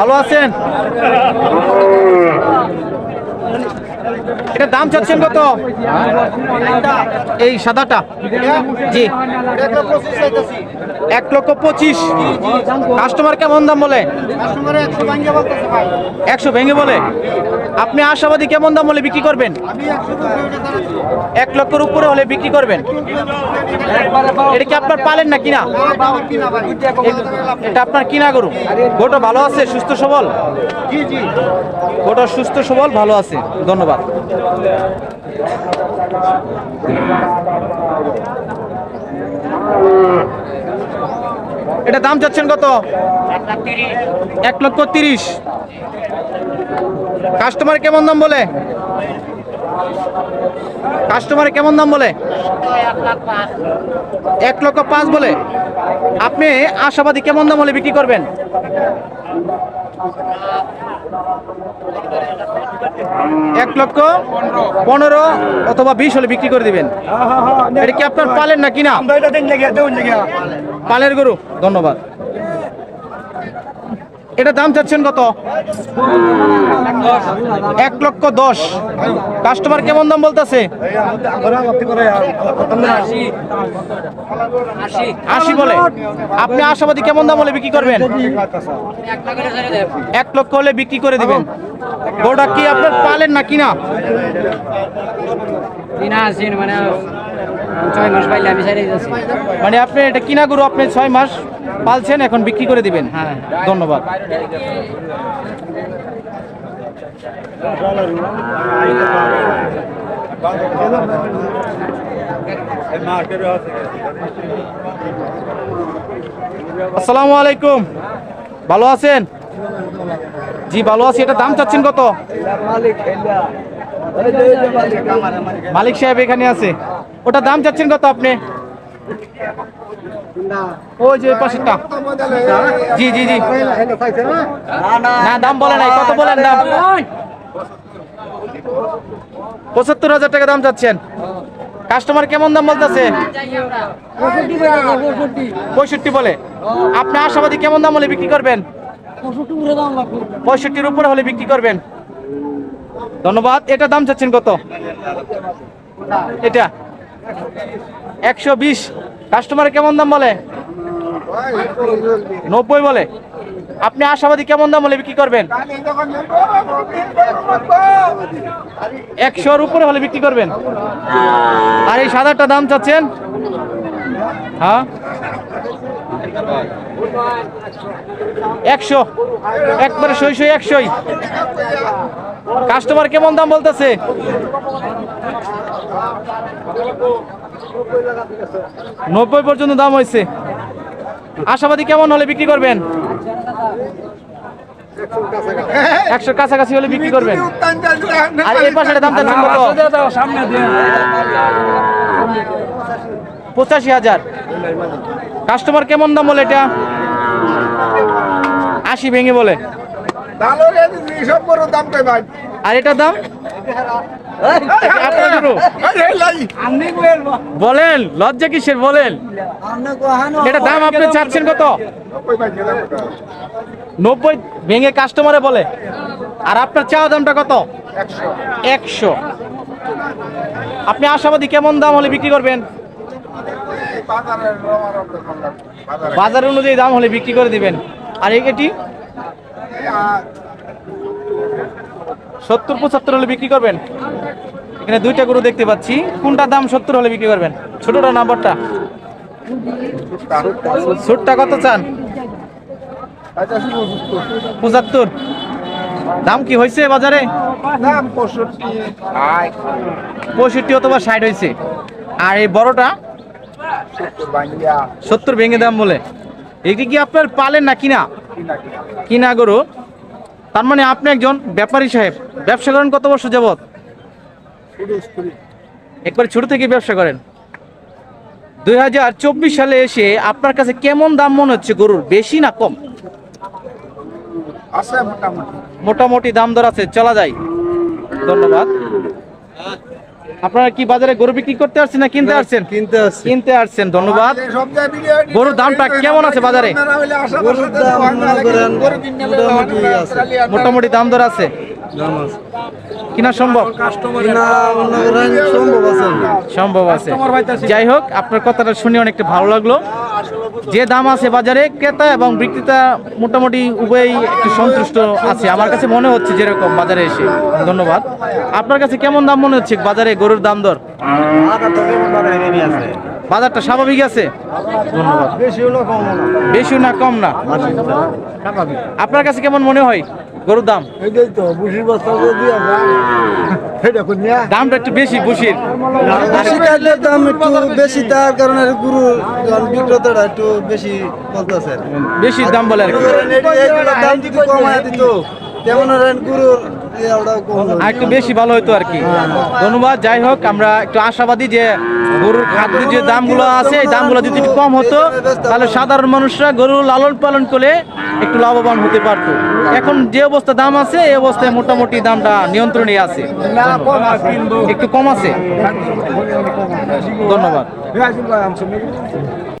ভালো আছেন? এটা দাম চাচ্ছেন কত? এই সাদাটা। জি। এক লক্ষ পঁচিশ। কাস্টমার কেমন দাম বলে? একশো ভেঙে বলে? আপনি আশাবাদী কেমন দাম বলে বিক্রি করবেন? এক লক্ষের উপরে হলে বিক্রি করবেন। এটা কি আপনার পালেন না কিনা? এটা আপনার কিনা গরু? গোটা ভালো আছে সুস্থ সবল? গোটা সুস্থ সবল ভালো আছে। ধন্যবাদ। এটা দাম চাচ্ছেন কত? এক লক্ষ তিরিশ। কাস্টমার কেমন দাম বলে? কাস্টমার কেমন দাম বলে? এক লক্ষ পাঁচ বলে। আপনি আশাবাদী কেমন দাম হলে বিক্রি করবেন? এক লক্ষ পনেরো অথবা বিশ হলে বিক্রি করে দিবেন। এটা কি আপনার পালেন না কিনা? পালের গরু। ধন্যবাদ। এটা দাম চাচ্ছেন কত? এক লক্ষ দশ। কাস্টমার কেমন দাম বলতেছে? আশি বলে। আপনি আশাবাদী কেমন দাম হলে বিক্রি করবেন? এক লক্ষ হলে বিক্রি করে দিবেন। গরুটা কি আপনার পালেন না কিনা? মানে ছয় মাস পাইলে আমি মানে আপনি এটা কিনা গরু আপনি ছয় মাস পালছেন, এখন বিক্রি করে দিবেন। হ্যাঁ। ধন্যবাদ। আসসালামু আলাইকুম। ভালো আছেন? জি, ভালো আছি। এটা দাম চাচ্ছেন কত? মালিক সাহেব এখানে আছে। ওটা দাম চাচ্ছেন কত আপনি? ওই যে পাশেরটা। জি জি জি। না, দাম বলে নাই, কত বলেন দাম? পঁচাত্তর হাজার টাকা দাম চাচ্ছেন। কাস্টমার কেমন দাম বলতেছে? পঁয়ষট্টি বলে। আপনি আশাবাদী কেমন দাম হলে বিক্রি করবেন? পঁয়ষট্টির উপরে হলে বিক্রি করবেন। ধন্যবাদ। এটা দাম চাচ্ছেন কত? এটা। একশো বিশ। কাস্টমার কেমন দাম বলে? নব্বই বলে। আপনি আশাবাদী কেমন দাম হলে বিক্রি করবেন? একশোর উপরে হলে বিক্রি করবেন। আর এই সাদাটা দাম চাচ্ছেন? হ্যাঁ? একশো। একবারে সই সই একশোই। কাস্টমার কেমন দাম বলতেছে? নব্বই পর্যন্ত দাম হয়েছে। আশাবাদী কেমন হলে বিক্রি করবেন? একশোর কাছাকাছি হলে বিক্রি করবেন। আর এই পাশে দাম চাচ্ছেন কত? পঁচাশি হাজার। কাস্টমার কেমন দাম বলে এটা? আশি ভেঙে বলে। দাম আর এটার দাম। বলেন, লজ্জা কিসের? বলেন। এটা দাম আপনি চাচ্ছেন কত? নব্বই, ভেঙে কাস্টমারে বলে। আর আপনার চাওয়া দামটা কত? একশো। আপনি আশাবাদী কেমন দাম হলে বিক্রি করবেন? বাজার অনুযায়ী দাম হলে বিক্রি করে দিবেন। আর এটি? সত্তর, পঁচাত্তর হলে বিক্রি করবেন? এখানে দুইটা গরু দেখতে পাচ্ছি। কোনটা দাম সত্তর হলে বিক্রি করবেন? ছোটটা নাম্বারটা ছোটটা কত চান? পঁচাত্তর। দাম কি হয়েছে বাজারে? পঁয়ষট্টি অথবা ষাট হয়েছে। আর এই বড়টা? সত্তর ভেঙে দাম বলে। এটি কি আপনার পালেন না কিনা? কিনা গরু। তার মানে আপনি একজন ব্যাপারী সাহেব। ব্যবসা করেন কত বছর যাবত একবার ছোট থেকে ব্যবসা করেন। দুই হাজার চব্বিশ সালে এসে আপনার কাছে কেমন দাম মনে হচ্ছে গরুর? বেশি না কম? আছে মোটামুটি। মোটামুটি দাম দর আছে চলা যায়। ধন্যবাদ। আপনারা কি বাজারে গরু বিক্রি করতে আসছেন না কিনতে আসছেন? কিনতে আসছি। কিনতে আসছেন ধন্যবাদ। গরুর দামটা কেমন আছে বাজারে? মোটামুটি দাম- দর আছে। কিনা সম্ভব? সম্ভব আছে। যাই হোক আপনার কথাটা শুনে অনেকটা ভালো লাগল। যে দাম আছে বাজারে ক্রেতা এবং বিক্রেতা মোটামুটি উভয়ই একটু সন্তুষ্ট আছে। আমার কাছে মনে হচ্ছে যেরকম বাজারে এসে। ধন্যবাদ। আপনার কাছে কেমন দাম মনে হচ্ছে বাজারে গরুর দাম দর? বাজারটা স্বাভাবিক আছে? ধন্যবাদ। বেশি হলো কম হলো বেশি না কম না। আপনার কাছে কেমন মনে হয়? গরুর দাম এটাই তো বুসির বস্তা দিয়ে দিয়া এটা কোন নিয়া? দামটা একটু বেশি বুসির বেশি কাটলে দাম একটু বেশি তার কারণে গরু যখন বিক্রেতারা একটু বেশি বলতেছে বেশি দাম বলে আর কি দাম যদি কমায় দিত তেমন গুরুর। আর একটু বেশি ভালো হতো আর কি। ধন্যবাদ, যাই হোক, আমরা একটু আশাবাদী যে গরুর খাদ্যের যে দামগুলো আছে, এই দামগুলো যদি একটু কম হতো, তাহলে সাধারণ মানুষরা গরু লালন পালন করে একটু লাভবান হতে পারতো। এখন যে অবস্থা দাম আছে, এই অবস্থায় মোটামুটি দামটা নিয়ন্ত্রণে আছে। একটু কম আছে। ধন্যবাদ।